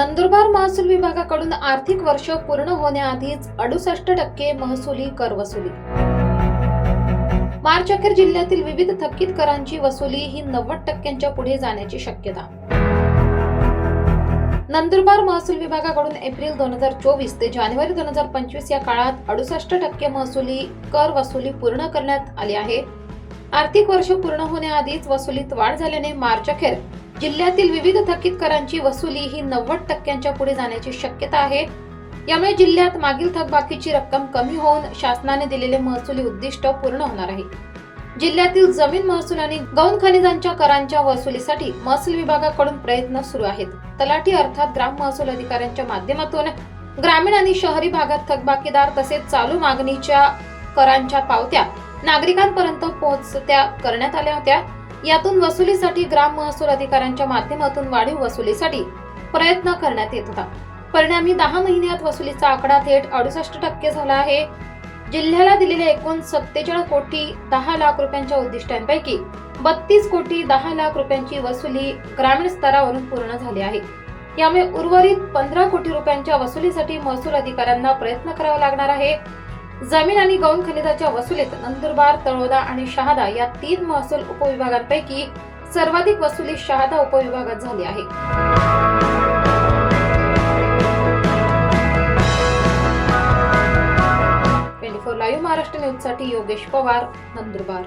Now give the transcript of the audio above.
नंदुरबार महसूल विभागाकडून आर्थिक वर्ष पूर्ण होण्याआधीच अडुसष्ट टक्के महसुली कर वसुली. मार्च अखेर जिल्ह्यातील विविध थकीत करांची वसुली ही नव्वद टक्क्यांच्या पुढे जाण्याची शक्यता. नंदुरबार महसूल विभागाकडून एप्रिल दोन हजार चोवीस ते जानेवारी दोन हजार पंचवीस या काळात अडुसष्ट टक्के महसुली कर वसुली पूर्ण करण्यात आली आहे. आर्थिक वर्ष पूर्ण होण्याआधीच वसुलीत वाढ झाल्याने मार्च अखेर जिल्ह्यातील विविध थकीत करांची वसुली ही नव्वद टक्क्यांच्या पुढे जाण्याची शक्यता आहे. यामुळे जिल्ह्यात मागील थकबाकीची रक्कम कमी होऊन शासनाने दिलेले महसुली उद्दिष्ट पूर्ण होणार आहे. जिल्ह्यातील जमीन महसूल आणि गौण खनिजांच्या करांच्या वसुलीसाठी महसूल विभागाकडून प्रयत्न सुरू आहेत. तलाठी अर्थात ग्राम महसूल अधिकाऱ्यांच्या माध्यमातून ग्रामीण आणि शहरी भागात थकबाकीदार तसेच चालू मागणीच्या करांच्या पावत्या नागरिकांपर्यंत पोहोचत्या करण्यात आल्या होत्या. यातून वसुलीसाठी ग्राम महसूल अधिकाऱ्यांच्या माध्यमातून वाढीव वसुलीसाठी प्रयत्न करण्यात येत होता. परिणामी दहा महिन्यात वसुलीचा आकडा थेट अडुसष्ट टक्के झाला आहे. जिल्ह्याला दिलेले एकूण सत्तेचाळीस कोटी दहा लाख रुपयांच्या उद्दिष्टांपैकी बत्तीस कोटी दहा लाख रुपयांची वसुली ग्रामीण स्तरावरून पूर्ण झाली आहे. यामुळे उर्वरित पंधरा कोटी रुपयांच्या वसुलीसाठी महसूल अधिकाऱ्यांना प्रयत्न करावा लागणार आहे. जमीन आणि गौण खनिजाच्या वसुलीत नंदुरबार तळोदा आणि शहादा या तीन महसूल उपविभागांपैकी सर्वाधिक वसुली शहादा उपविभागात झाली आहे. ट्वेंटी फोर लाईव्ह महाराष्ट्र न्यूजसाठी योगेश पवार नंदुरबार.